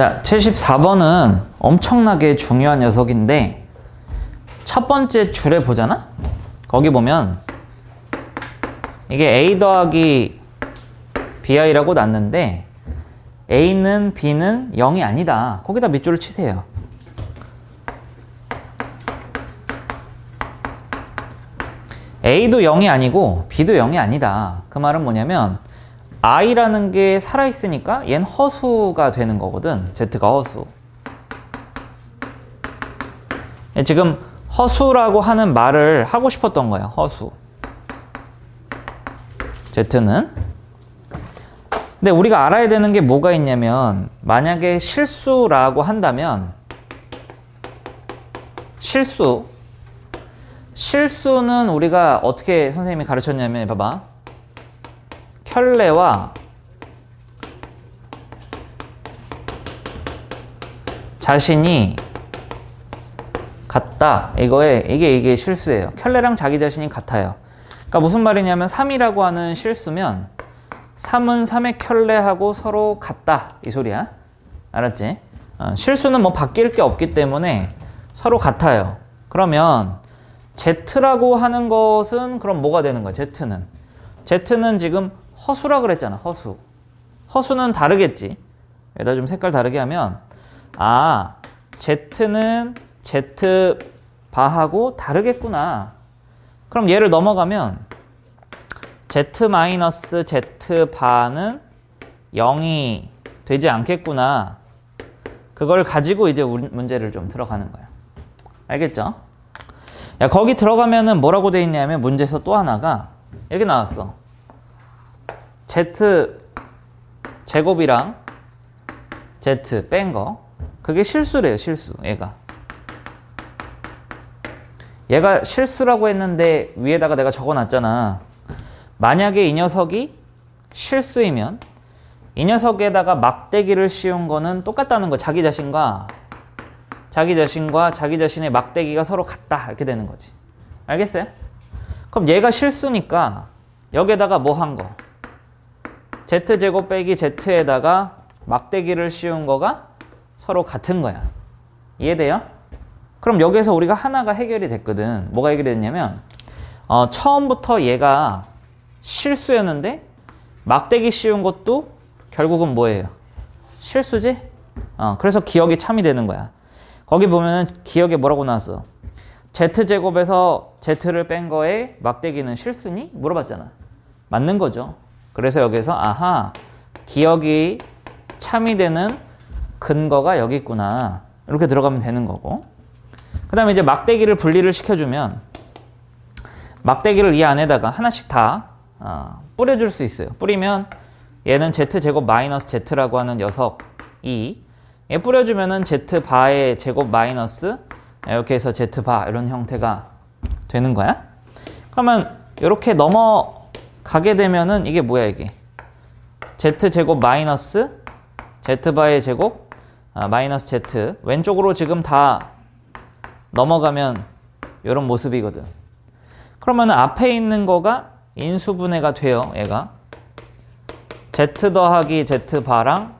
자, 74번은 엄청나게 중요한 녀석인데 첫 번째 줄에 보잖아? 거기 보면 이게 A 더하기 BI라고 났는데 A는 B는 0이 아니다. 거기다 밑줄을 치세요. A도 0이 아니고 B도 0이 아니다. 그 말은 뭐냐면 I라는 게 살아있으니까 얘는 허수가 되는 거거든. Z가 허수. 예, 지금 허수라고 하는 말을 하고 싶었던 거야. 허수. Z는. 근데 우리가 알아야 되는 게 뭐가 있냐면 만약에 실수라고 한다면 실수 실수는 우리가 어떻게 선생님이 가르쳤냐면 봐봐. 켤레와 자신이 같다. 이거에 이게 이게 실수예요. 켤레랑 자기 자신이 같아요. 그러니까 무슨 말이냐면 3이라고 하는 실수면 3은 3의 켤레하고 서로 같다. 이 소리야. 알았지? 어, 실수는 뭐 바뀔 게 없기 때문에 서로 같아요. 그러면 Z라고 하는 것은 그럼 뭐가 되는 거야? Z는 Z는 지금 허수라 그랬잖아. 허수. 허수는 다르겠지. 여기다 좀 색깔 다르게 하면 아 Z는 Z 바하고 다르겠구나. 그럼 얘를 넘어가면 Z 마이너스 Z 바는 0이 되지 않겠구나. 그걸 가지고 이제 문제를 좀 들어가는 거야. 알겠죠? 야, 거기 들어가면은 뭐라고 돼 있냐면 문제에서 또 하나가 이렇게 나왔어. Z 제곱이랑 Z 뺀 거. 그게 실수래요, 실수. 얘가. 얘가 실수라고 했는데 위에다가 내가 적어 놨잖아. 만약에 이 녀석이 실수이면 이 녀석에다가 막대기를 씌운 거는 똑같다는 거. 자기 자신과 자기 자신과 자기 자신의 막대기가 서로 같다. 이렇게 되는 거지. 알겠어요? 그럼 얘가 실수니까 여기에다가 뭐 한 거? Z제곱 빼기 z에다가 막대기를 씌운 거가 서로 같은 거야. 이해돼요? 그럼 여기서 우리가 하나가 해결이 됐거든. 뭐가 해결이 됐냐면 어, 처음부터 얘가 실수였는데 막대기 씌운 것도 결국은 뭐예요? 실수지? 어, 그래서 기억이 참이 되는 거야. 거기 보면은 기억에 뭐라고 나왔어? z제곱에서 z를 뺀 거에 막대기는 실수니? 물어봤잖아. 맞는 거죠. 그래서 여기서 아하 기억이 참이 되는 근거가 여기 있구나. 이렇게 들어가면 되는 거고. 그 다음에 이제 막대기를 분리를 시켜주면 막대기를 이 안에다가 하나씩 다 어, 뿌려줄 수 있어요. 뿌리면 얘는 z제곱 마이너스 z라고 하는 녀석이 얘 뿌려주면은 z 바의 제곱 마이너스 이렇게 해서 z 바 이런 형태가 되는 거야. 그러면 이렇게 넘어 가게 되면은 이게 뭐야 이게 z 제곱 마이너스 z 바의 제곱 아, 마이너스 z 왼쪽으로 지금 다 넘어가면 이런 모습이거든. 그러면 앞에 있는 거가 인수분해가 돼요. 얘가 z 더하기 z 바랑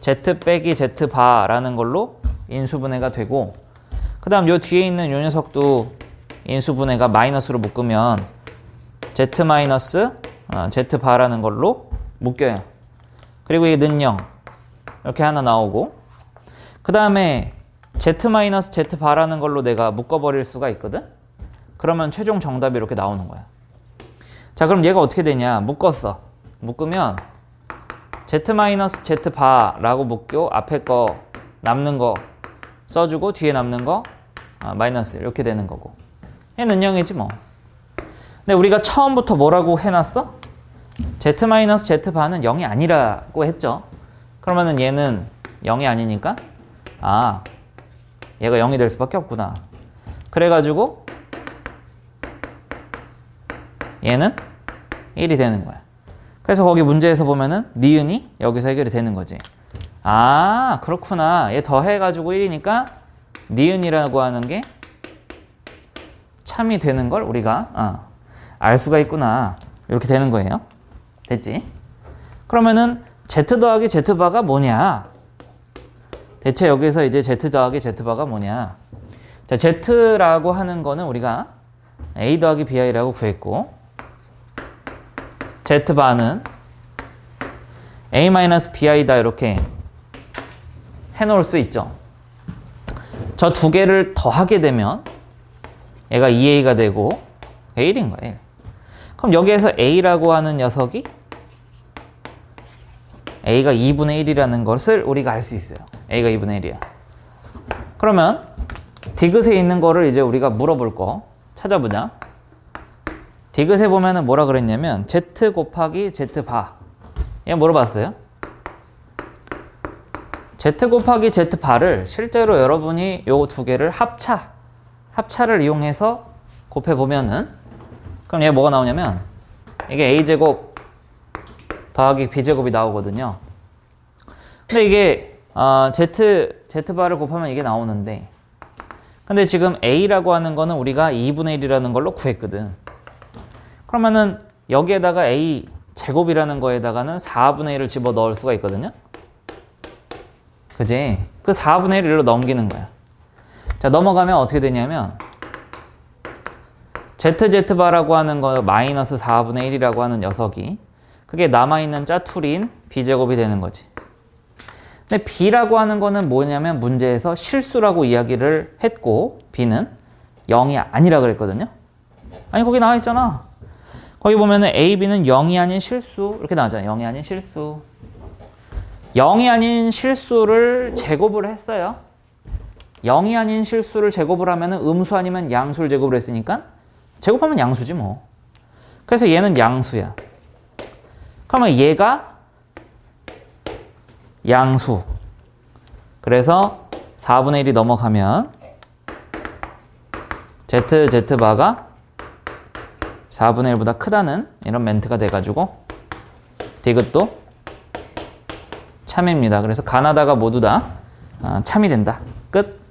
z 빼기 z 바라는 걸로 인수분해가 되고 그 다음 요 뒤에 있는 요 녀석도 인수분해가 마이너스로 묶으면 z 마이너스 어, z 바라는 걸로 묶여요. 그리고 이 는영 이렇게 하나 나오고 그 다음에 z 마이너스 z 바라는 걸로 내가 묶어버릴 수가 있거든. 그러면 최종 정답이 이렇게 나오는 거야. 자 그럼 얘가 어떻게 되냐? 묶었어. 묶으면 z 마이너스 z 바라고 묶고 앞에 거 남는 거 써주고 뒤에 남는 거 아, 마이너스 이렇게 되는 거고 얘는 0이지 뭐 근데 우리가 처음부터 뭐라고 해놨어? z 마이너스 z 바는 0이 아니라고 했죠 그러면은 얘는 0이 아니니까 아 얘가 0이 될 수밖에 없구나 그래가지고 얘는 1이 되는 거야 그래서 거기 문제에서 보면은 니은이 여기서 해결이 되는 거지. 아, 그렇구나. 얘 더해가지고 1이니까 니은이라고 하는 게 참이 되는 걸 우리가 어, 알 수가 있구나. 이렇게 되는 거예요. 됐지? 그러면은 Z 더하기 Z바가 뭐냐? 대체 여기서 이제 Z 더하기 Z바가 뭐냐? 자, Z라고 하는 거는 우리가 A 더하기 BI라고 구했고 Z바는 A-BI다 이렇게 해놓을 수 있죠. 저 두 개를 더하게 되면 얘가 2A가 되고 1인 거예요. 그럼 여기에서 A라고 하는 녀석이 A가 2분의 1이라는 것을 우리가 알 수 있어요. A가 2분의 1이야. 그러면 디귿에 있는 거를 이제 우리가 물어볼 거 찾아보자. 디귿에 보면은 뭐라 그랬냐면 Z 곱하기 Z 바. 얘 물어봤어요. Z 곱하기 Z 바를 실제로 여러분이 요 두 개를 합차, 합차를 이용해서 곱해 보면은 그럼 얘 뭐가 나오냐면 이게 A 제곱 더하기 B 제곱이 나오거든요. 근데 이게 어, Z Z 바를 곱하면 이게 나오는데 근데 지금 A라고 하는 거는 우리가 2분의 1이라는 걸로 구했거든. 그러면은 여기에다가 A 제곱이라는 거에다가는 4분의 1을 집어 넣을 수가 있거든요. 그지? 그 4분의 1로 넘기는 거야. 자, 넘어가면 어떻게 되냐면 ZZ바라고 하는 거 마이너스 4분의 1이라고 하는 녀석이 그게 남아있는 짜투리인 B제곱이 되는 거지. 근데 B라고 하는 거는 뭐냐면 문제에서 실수라고 이야기를 했고 B는 0이 아니라 그랬거든요. 아니 거기 나와 있잖아. 거기 보면은 A, B는 0이 아닌 실수 이렇게 나오잖아요. 0이 아닌 실수. 0이 아닌 실수를 제곱을 했어요. 0이 아닌 실수를 제곱을 하면은 음수 아니면 양수를 제곱을 했으니까 제곱하면 양수지 뭐. 그래서 얘는 양수야. 그러면 얘가 양수. 그래서 4분의 1이 넘어가면 Z, Z바가 4분의 1보다 크다는 이런 멘트가 돼가지고 디귿도 참입니다. 그래서 가나다가 모두 다 아, 참이 된다. 끝.